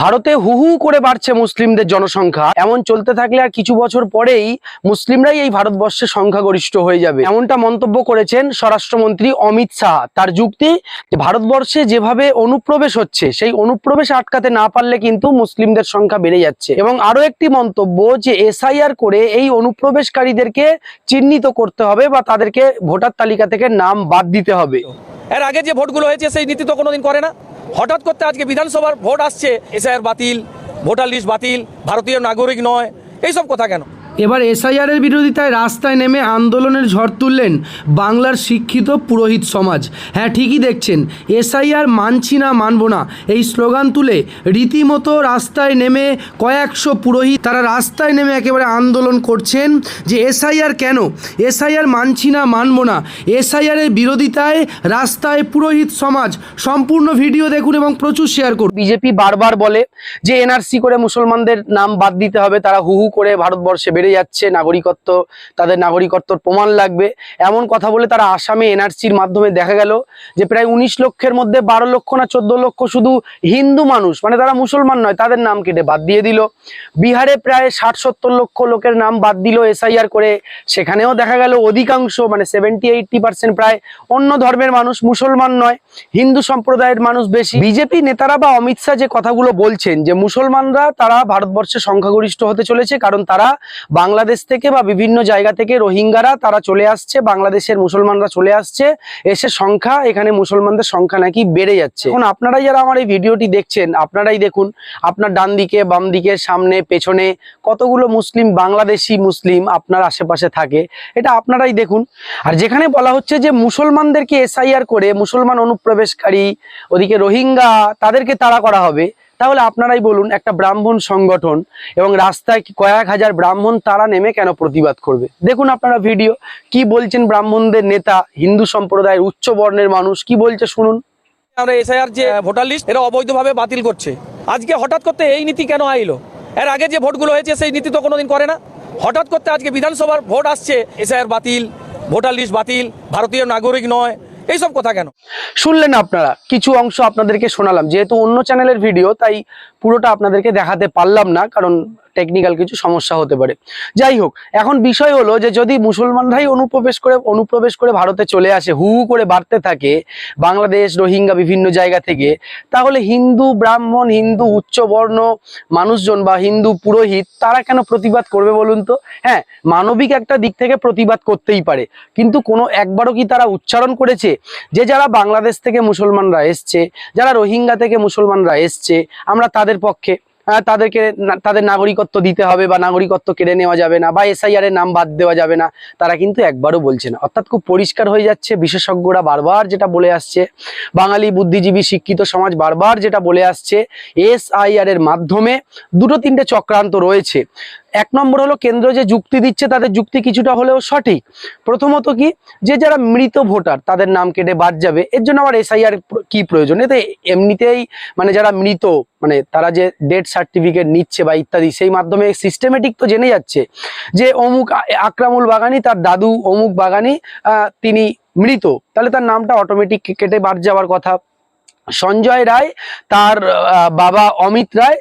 ভারতে হু হু করে বাড়ছে মুসলিমদের জনসংখ্যা। এমন চলতে থাকলে আর কিছু বছর পরেই মুসলিমরাই এই ভারতবর্ষে সংখ্যাগরিষ্ঠ হয়ে যাবে। এমনটা মন্তব্য করেছেন স্বরাষ্ট্রমন্ত্রী অমিত শাহ। তার যুক্তি ভারতবর্ষে যেভাবে অনুপ্রবেশ হচ্ছে, সেই অনুপ্রবেশ আটকাতে না পারলে কিন্তু মুসলিমদের সংখ্যা বেড়ে যাচ্ছে। এবং আরও একটি মন্তব্য, যে এসআইআর করে এই অনুপ্রবেশকারীদেরকে চিহ্নিত করতে হবে বা তাদেরকে ভোটার তালিকা থেকে নাম বাদ দিতে হবে। এর আগে যে ভোটগুলো হয়েছে, সেই নীতি তো কোনোদিন করে না। হঠাৎ করতে আজকে বিধানসভার ভোট আসছে এসআইআর বাতিল, ভোটার লিস্ট বাতিল, ভারতীয় নাগরিক নয়, এইসব কথা কেন? এবার এসআইআরের বিরোধিতায় রাস্তায় নেমে আন্দোলনের ঝড় তুললেন বাংলার শিক্ষিত পুরোহিত সমাজ। হ্যাঁ ঠিকই দেখছেন, এসআইআর মানছি না, মানব না। এই স্লোগান তুলে রীতিমতো রাস্তায় নেমে কয়েকশো পুরোহিত, তারা রাস্তায় নেমে একেবারে আন্দোলন করছেন যে এসআইআর কেন? এসআইআর মানছি না, মানব না। এসআইআরের বিরোধিতায় রাস্তায় পুরোহিত সমাজ। সম্পূর্ণ ভিডিও দেখুন এবং প্রচুর শেয়ার করুন। বিজেপি বারবার বলে যে, এনআরসি করে মুসলমানদের নাম বাদ দিতে হবে, তারা হু হু করে ভারতবর্ষে বেড়ে যাচ্ছে, নাগরিকত্ব, তাদের নাগরিকত্বর প্রমাণ লাগবে। এমন কথা বলে তারা আসামে এনআরসির মাধ্যমে দেখা গেল যে প্রায় উনিশ লক্ষের মধ্যে বারো লক্ষ না চোদ্দ লক্ষ শুধু হিন্দু মানুষ মানে তারা মুসলমান নয়, তাদের নাম কেটে বাদ দিয়ে দিল। বিহারে প্রায় ষাট সত্তর লক্ষ লোকের নাম বাদ দিল এসআইআর করে। সেখানেও দেখা গেল অধিকাংশ মানে সেভেন্টি এইটটি পার্সেন্ট প্রায় অন্য ধর্মের মানুষ মুসলমান নয়, হিন্দু সম্প্রদায়ের মানুষ বেশি। বিজেপি নেতারা বা অমিত শাহ যে কথাগুলো বলছেন যে মুসলমানরা তারা ভারতবর্ষে সংখ্যাগরিষ্ঠ হতে চলেছে, কারণ তারা বাংলাদেশ থেকে বা বিভিন্ন জায়গা থেকে রোহিঙ্গারা তারা চলে আসছে, বাংলাদেশের মুসলমানরা চলে আসছে, এসে সংখ্যা, এখানে মুসলমানদের সংখ্যা নাকি বেড়ে যাচ্ছে। এখন আপনারাই যারা আমার এই ভিডিওটি দেখছেন, আপনারাই দেখুন, আপনার ডান দিকে বাম দিকে সামনে, পেছনে কতগুলো মুসলিম বাংলাদেশি মুসলিম আপনার আশেপাশে থাকে, এটা আপনারাই দেখুন। আর যেখানে বলা হচ্ছে যে মুসলমানদেরকে এসআইআর করে, মুসলমান অনুপ্রবেশকারী, ওদিকে রোহিঙ্গা, তাদেরকে তাড়া করা হবে তাহলে আপনারাই বলুন একটা ব্রাহ্মণ সংগঠন এবং রাস্তায় কয়েক হাজার ব্রাহ্মণ তারা নেমে কেন প্রতিবাদ করবে? দেখুন আপনারা ভিডিও কি বলছেন ব্রাহ্মণদের নেতা হিন্দু সম্প্রদায়ের উচ্চ বর্ণের মানুষ কি বলছে শুনুন। আমরা এসআইআর যে ভোটার লিস্ট এরা অবৈধভাবে বাতিল করছে। আজকে হঠাৎ করতে এই নীতি কেন আইলো? এর আগে যে ভোটগুলো হয়েছে সেই নীতি তো কোনোদিন করে না। হঠাৎ করতে আজকে বিধানসভার ভোট আসছে এসআইআর বাতিল ভোটার লিস্ট বাতিল ভারতীয় নাগরিক নয়। এইসব কথা কেন? শুনলেন আপনারা, কিছু অংশ আপনাদেরকে শোনালাম। যেহেতু অন্য চ্যানেলের ভিডিও তাই পুরোটা আপনাদেরকে দেখাতে পারলাম না, কারণ টেকনিক্যাল কিছু সমস্যা হতে পারে। যাই হোক, এখন বিষয় হলো যে যদি মুসলমানরাই অনুপ্রবেশ করে অনুপ্রবেশ করে ভারতে চলে আসে, হু করে বাড়তে থাকে, বাংলাদেশ, রোহিঙ্গা বিভিন্ন জায়গা থেকে, তাহলে হিন্দু, ব্রাহ্মণ, হিন্দু উচ্চবর্ণ মানুষজন বা হিন্দু পুরোহিত তারা কেন প্রতিবাদ করবে বলুন তো? হ্যাঁ মানবিক একটা দিক থেকে প্রতিবাদ করতেই পারে। কিন্তু কোনো একবারও কি তারা উচ্চারণ করেছে যে যারা বাংলাদেশ থেকে মুসলমানরা এসছে, যারা রোহিঙ্গা থেকে মুসলমানরা এসছে, আমরা তাদের পক্ষে তাদেরকে তাদের নাগরিকত্ব দিতে হবে বা নাগরিকত্ব কেড়ে নেওয়া যাবে না বা এসআইআর এর নাম বাদ দেওয়া যাবে না, তারা কিন্তু একবারও বলছে না। অর্থাৎ খুব পরিষ্কার হয়ে যাচ্ছে, বিশেষজ্ঞরা বারবার যেটা বলে আসছে, বাঙালি বুদ্ধিজীবী শিক্ষিত সমাজ বারবার যেটা বলে আসছে এসআইআর এর মাধ্যমে দুটো তিনটে চক্রান্ত রয়েছে। এক নম্বর হলো কেন্দ্র যে যুক্তি দিচ্ছে তাদের যুক্তি কিছুটা হলেও সঠিক। প্রথমত কি? যে যারা মৃত ভোটার, তাদের নাম কেটে বাদ যাবে। এর জন্য আবার এসআইআর কি প্রয়োজন? এতে এমনিতেই মানে যারা মৃত মানে তারা যে ডেথ সার্টিফিকেট নিচ্ছে বা ইত্যাদি, সেই মাধ্যমে সিস্টেমেটিক তো জেনে যাচ্ছে যে অমুক আকরামুল বাগানি, তার দাদু অমুক বাগানি তিনি মৃত। তাহলে তার নামটা অটোমেটিক কেটে বাদ যাওয়ার কথা। সঞ্জয় রায়, তার বাবা অমিত রায়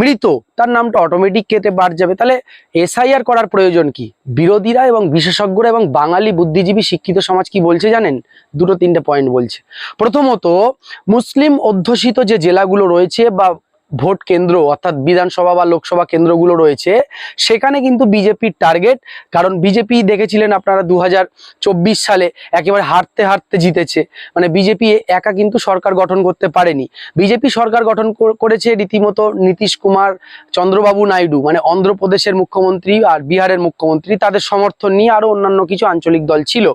মৃত। তার নামটা অটোমেটিক কেটে বাদ যাবে। তাহলে এসআইআর করার প্রয়োজন কি? বিরোধীরা এবং বিশেষজ্ঞরা এবং বাঙালি বুদ্ধিজীবী শিক্ষিত সমাজ কি বলছে জানেন? দুটো তিনটে পয়েন্ট বলছে। প্রথমত, মুসলিম অধ্যুষিত যে জেলাগুলো রয়েছে বা ভোট কেন্দ্র, অর্থাৎ বিধানসভা বা লোকসভা কেন্দ্রগুলো রয়েছে, সেখানে কিন্তু বিজেপির টার্গেট, কারণ বিজেপি দেখেছিলেন আপনারা দু হাজার চব্বিশ সালে একেবারে হারতে হারতে জিতেছে মানে বিজেপি একা কিন্তু সরকার গঠন করতে পারেনি। বিজেপি সরকার গঠন করেছে রীতিমতো নীতিশ কুমার, চন্দ্রবাবু নাইডু মানে অন্ধ্রপ্রদেশের মুখ্যমন্ত্রী আর বিহারের মুখ্যমন্ত্রী, তাদের সমর্থন নিয়ে আরও অন্যান্য কিছু আঞ্চলিক দল ছিল।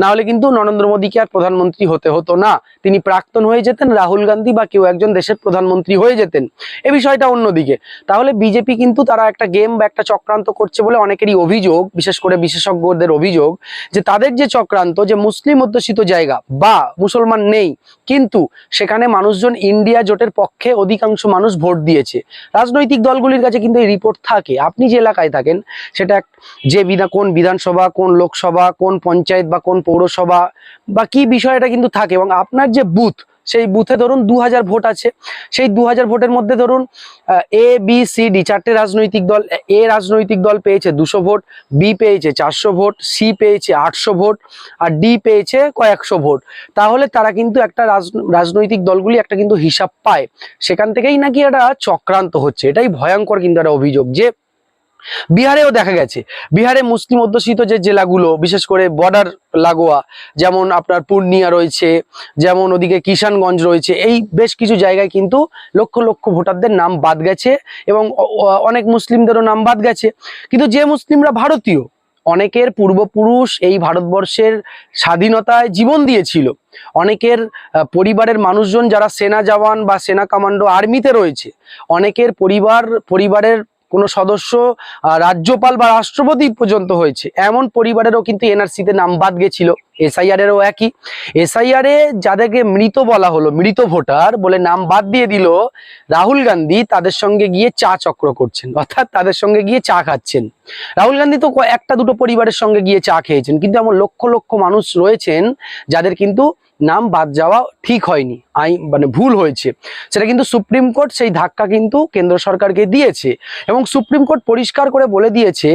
না হলে কিন্তু নরেন্দ্র মোদীকে আর প্রধানমন্ত্রী হতে হতো না। তিনি প্রাক্তন হয়ে যেতেন রাহুল গান্ধী বা কেউ একজন দেশের প্রধানমন্ত্রী হয়ে যেতেন। এ বিষয়টা অন্যদিকে। তাহলে বিজেপি কিন্তু তারা একটা গেম বা একটা চক্রান্ত করছে বলে অনেকেরই অভিযোগ, বিশেষ করে বিশেষজ্ঞদের অভিযোগ, যে তাদের যে চক্রান্ত, যে মুসলিম অধ্যুষিত জায়গা বা মুসলমান নেই, কিন্তু সেখানে মানুষজন ইন্ডিয়া জোটের পক্ষে অধিকাংশ মানুষ ভোট দিয়েছে। রাজনৈতিক দলগুলির কাছে কিন্তু এই রিপোর্ট থাকে। আপনি যে এলাকায় থাকেন, সেটা যে বিধা, কোন বিধানসভা, কোন লোকসভা, কোন পঞ্চায়েত বা কোন পৌরসভা বা কি বিষয়টা কিন্তু থাকে এবং আপনার যে বুথ সেই বুথে ধরুন দু হাজার ভোট আছে। সেই দু হাজার ভোটের মধ্যে ধরুন এ বি সি ডি চারটে রাজনৈতিক দল, এ রাজনৈতিক দল পেয়েছে দুশো ভোট বি পেয়েছে চারশো ভোট সি পেয়েছে আটশো ভোট, আর ডি পেয়েছে কয়েকশো ভোট। তাহলে তারা কিন্তু একটা রাজ- রাজনৈতিক দলগুলি একটা কিন্তু হিসাব পায়। সেখান থেকেই নাকি একটা চক্রান্ত হচ্ছে। এটাই ভয়ঙ্কর কিন্তু একটা অভিযোগ যে বিহারেও দেখা গেছে। বিহারে মুসলিম অধ্যুষিত যে জেলাগুলো, বিশেষ করে বর্ডার লাগোয়া, যেমন আপনার পূর্ণিয়া রয়েছে, যেমন ওদিকে কিষানগঞ্জ রয়েছে, এই বেশ কিছু জায়গায় কিন্তু লক্ষ লক্ষ ভোটারদের নাম বাদ গেছে এবং অনেক মুসলিমদেরও নাম বাদ গেছে। কিন্তু যে মুসলিমরা ভারতীয়, অনেকের পূর্বপুরুষ এই ভারতবর্ষের স্বাধীনতায় জীবন দিয়েছিল। অনেকের পরিবারের মানুষজন যারা সেনা জওয়ান বা সেনা কমান্ডো আর্মিতে রয়েছে, অনেকের পরিবার, পরিবারের কোনো সদস্য রাজ্যপাল বা রাষ্ট্রপতি পর্যন্ত হয়েছে। এমন পরিবারেরও কিন্তু এনআরসিতে নাম বাদ গেছিল। এসআইআর এরও একই। এসআইআর যাদেরকে মৃত বলা হলো, মৃত ভোটার বলে নাম বাদ দিয়ে দিল, রাহুল গান্ধী তাদের সঙ্গে গিয়ে চা চক্র করছেন। অর্থাৎ তাদের সঙ্গে গিয়ে চা খাচ্ছেন। রাহুল গান্ধী তো একটা দুটো পরিবারের সঙ্গে গিয়ে চা খেয়েছেন। কিন্তু এমন লক্ষ লক্ষ মানুষ রয়েছেন যাদের কিন্তু নাম বাদ যাওয়া ঠিক হয়নি, আই মানে ভুল হয়েছে। সেটা কিন্তু সুপ্রিম কোর্ট সেই ধাক্কা কিন্তু কেন্দ্র সরকারকে দিয়েছে এবং সুপ্রিম কোর্ট পরিষ্কার করে বলে দিয়েছে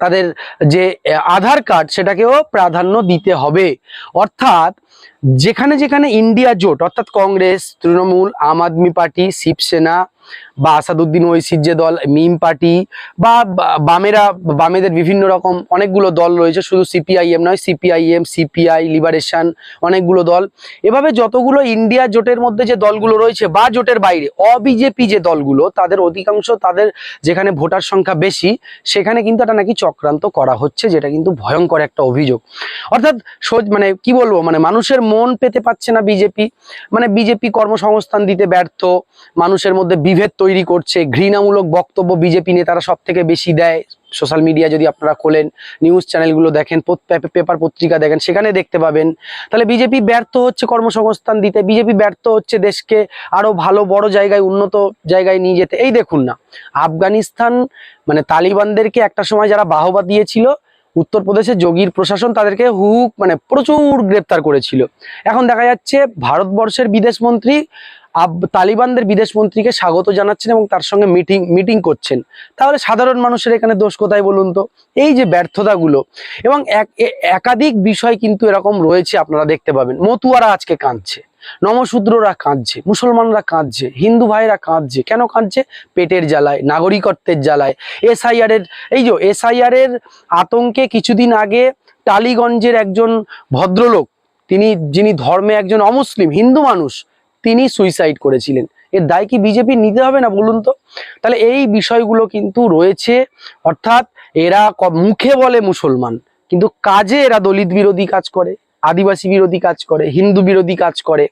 তাদের যে আধার কার্ড সেটাকেও প্রাধান্য দিতে হবে। অর্থাৎ যেখানে যেখানে ইন্ডিয়া জোট, অর্থাৎ কংগ্রেস, তৃণমূল, আম আদমি পার্টি, শিবসেনা বা আসাদুদ্দিন ওইসির যে দল, মিম পার্টি বা বামেরা, বামেদের বিভিন্ন রকম অনেকগুলো দল রয়েছে, শুধু সিপিআইএম নয়, সিপিআইএম, সিপিআই, লিবারেশন অনেকগুলো দল। এভাবে যতগুলো ইন্ডিয়া জোটের মধ্যে যে দলগুলো রয়েছে বা জোটের বাইরে অবিজেপি যে দলগুলো, তাদের অধিকাংশ তাদের যেখানে ভোটার সংখ্যা বেশি, সেখানে কিন্তু এটা নাকি চক্রান্ত করা হচ্ছে, যেটা কিন্তু ভয়ঙ্কর একটা অভিযোগ। অর্থাৎ মানে কি বলব মানে মানুষের মন পেতে পাচ্ছে না বিজেপি মানে বিজেপি কর্মসংস্থান দিতে ব্যর্থ, মানুষের মধ্যে বিভেদ তৈরি করছে, ঘৃণামূলক বক্তব্য বিজেপি নেতারা সব থেকে বেশি দেয়। সোশ্যাল মিডিয়া যদি আপনারা খোলেন নিউজ চ্যানেলগুলো দেখেন পেপার পত্রিকা দেখেন, সেখানে দেখতে পাবেন। তাহলে বিজেপি ব্যর্থ হচ্ছে কর্মসংস্থান দিতে, বিজেপি ব্যর্থ হচ্ছে দেশকে আরও ভালো, বড় জায়গায়, উন্নত জায়গায় নিয়ে যেতে। এই দেখুন না, আফগানিস্তান মানে তালিবানদেরকে একটা সময় যারা বাহবা দিয়েছিল, উত্তরপ্রদেশের যোগীর প্রশাসন তাদেরকে হুক মানে প্রচুর গ্রেপ্তার করেছিল। এখন দেখা যাচ্ছে ভারতবর্ষের বিদেশমন্ত্রী তালিবানদের বিদেশমন্ত্রীকে স্বাগত জানাচ্ছেন এবং তার সঙ্গে মিটিং মিটিং করছেন। তাহলে সাধারণ মানুষের এখানে দোষ কোথায় বলুন তো? এই যে ব্যর্থতাগুলো এবং এক একাধিক বিষয় কিন্তু এরকম রয়েছে আপনারা দেখতে পাবেন। মতুয়ারা আজকে কাঁদছে, নমশূদ্ররা কাঁদছে, মুসলমানরা কাঁদছে, হিন্দু ভাইরা কাঁদছে। কেন কাঁদছে? পেটের জ্বালায়, নাগরিকত্বের জ্বালায়। এসআইআর এর এই যে এসআইআর এর আতঙ্কে কিছুদিন আগে টালিগঞ্জের একজন ভদ্রলোক, তিনি, যিনি ধর্মে একজন অমুসলিম, হিন্দু মানুষ তিনি সুইসাইড করেছিলেন। এর দায় কি বিজেপি নিতে হবে না বলুন তো? তাহলে এই বিষয়গুলো কিন্তু রয়েছে, অর্থাৎ এরা মুখে বলে মুসলমান, কিন্তু কাজে এরা দলিত বিরোধী কাজ করে, আদিবাসী বিরোধী কাজ করে, হিন্দু বিরোধী কাজ করে,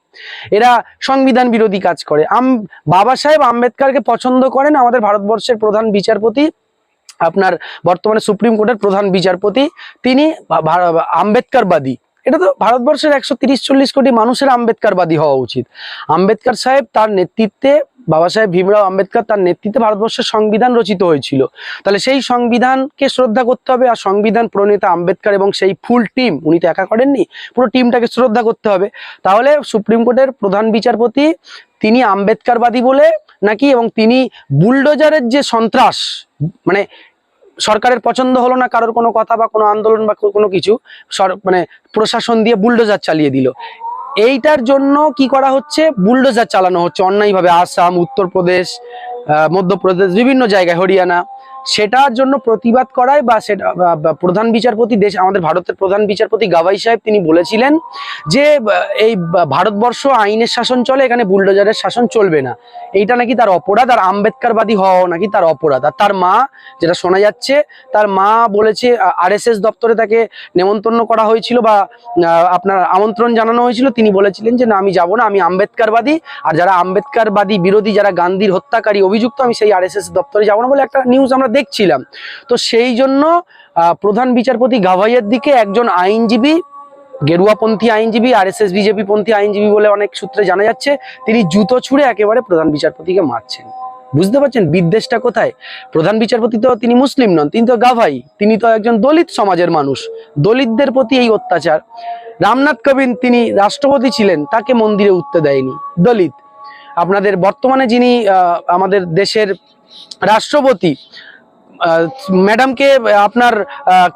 এরা সংবিধান বিরোধী কাজ করে। আম, বাবা সাহেব আম্বেদকারকে পছন্দ করেন আমাদের ভারতবর্ষের প্রধান বিচারপতি, আপনার বর্তমানে সুপ্রিম কোর্টের প্রধান বিচারপতি, তিনি আম্বেদকারবাদী। এটা তো ভারতবর্ষের একশো তিরিশ, চল্লিশ কোটি মানুষের আম্বেদকারবাদী হওয়া উচিত। আম্বেদকার সাহেব তার নেতৃত্বে, বাবা সাহেব ভীমরাও আম্বেদকর তার নেতৃত্বে ভারতবর্ষের সংবিধান রচিত হয়েছিল। তাহলে সেই সংবিধানকে শ্রদ্ধা করতে হবে আর সংবিধান প্রণেতা আম্বেদকর এবং সেই ফুল টিম, উনি তো একা করেননি, পুরো টিমটাকে শ্রদ্ধা করতে হবে। তাহলে সুপ্রিম কোর্টের প্রধান বিচারপতি, তিনি আম্বেদকারবাদী বলে নাকি, এবং তিনি বুলডোজারের যে সন্ত্রাস মানে সরকারের পছন্দ হলো না কারোর কোনো কথা বা কোনো আন্দোলন বা কোনো কিছু মানে প্রশাসন দিয়ে বুলডোজার চালিয়ে দিল। এইটার জন্য কি করা হচ্ছে? বুলডোজার চালানো হচ্ছে অন্যায়ভাবে। আসাম, উত্তরপ্রদেশ মধ্যপ্রদেশ, বিভিন্ন জায়গায়, হরিয়ানা। সেটার জন্য প্রতিবাদ করায় বা সেটা প্রধান বিচারপতি দেশ, আমাদের ভারতের প্রধান বিচারপতি গাভাই সাহেব তিনি বলেছিলেন যে এই ভারতবর্ষ আইনের শাসন চলে, এখানে বুলডোজারের শাসন চলবে না। এইটা নাকি তার অপরাধ, আর আম্বেদকারবাদী হওয়া নাকি তার অপরাধ। আর তার মা, যেটা শোনা যাচ্ছে, তার মা বলেছে আরএসএস দপ্তরে তাকে নেমন্তন্ন করা হয়েছিল বা আপনার আমন্ত্রণ জানানো হয়েছিল। তিনি বলেছিলেন যে, না, আমি যাব না, আমি আম্বেদকারবাদী। আর যারা আম্বেদকারবাদী বিরোধী, যারা গান্ধীর হত্যাকারী অভিযুক্ত, আমি সেই আরএসএস দপ্তরে যাব না বলে একটা নিউজ আমরা দেখছিলাম। তো সেই জন্য প্রধান বিচারপতি গাভাইয়ের দিকে একজন আইনজীবী গেরুয়াপন্থী আইনজীবী আর এস এস বিজেপি পন্থী আইনজীবী বলে অনেক সূত্রে জানা যাচ্ছে, তিনি জুতো ছুঁড়ে একেবারে প্রধান বিচারপতিকে মারছেন। বুঝতে পারছেন? বিদ্বেষটা কোথায়? প্রধান বিচারপতি তো তিনি মুসলিম নন, তিনি তো গাভাই, তিনি তো একজন দলিত সমাজের মানুষ। দলিতদের প্রতি এই অত্যাচার। রামনাথ কোবিন্দ তিনি রাষ্ট্রপতি ছিলেন, তাকে মন্দিরে উঠতে দেয়নি। দলিত। আপনাদের বর্তমানে যিনি আমাদের দেশের রাষ্ট্রপতি ম্যাডামকে আপনার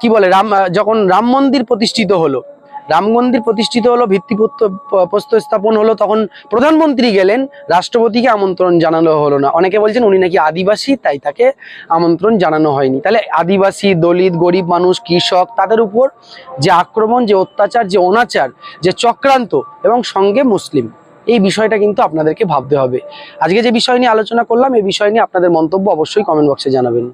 কি বলে, রাম যখন রাম মন্দির প্রতিষ্ঠিত হলো রাম মন্দির প্রতিষ্ঠিত হলো ভিত্তিপ্রস্তর প্রস্তর স্থাপন হলো, তখন প্রধানমন্ত্রী গেলেন, রাষ্ট্রপতিকে আমন্ত্রণ জানানো হলো না। অনেকে বলছেন উনি নাকি আদিবাসী, তাই তাকে আমন্ত্রণ জানানো হয়নি। তাহলে আদিবাসী, দলিত, গরিব মানুষ, কৃষক, তাদের উপর যে আক্রমণ, যে অত্যাচার, যে অনাচার, যে চক্রান্ত, এবং সঙ্গে মুসলিম, এই বিষয়টা কিন্তু আপনাদেরকে ভাবতে হবে। আজকে যে বিষয় নিয়ে আলোচনা করলাম, এই বিষয় নিয়ে আপনাদের মন্তব্য অবশ্যই কমেন্ট বক্সে জানাবেন।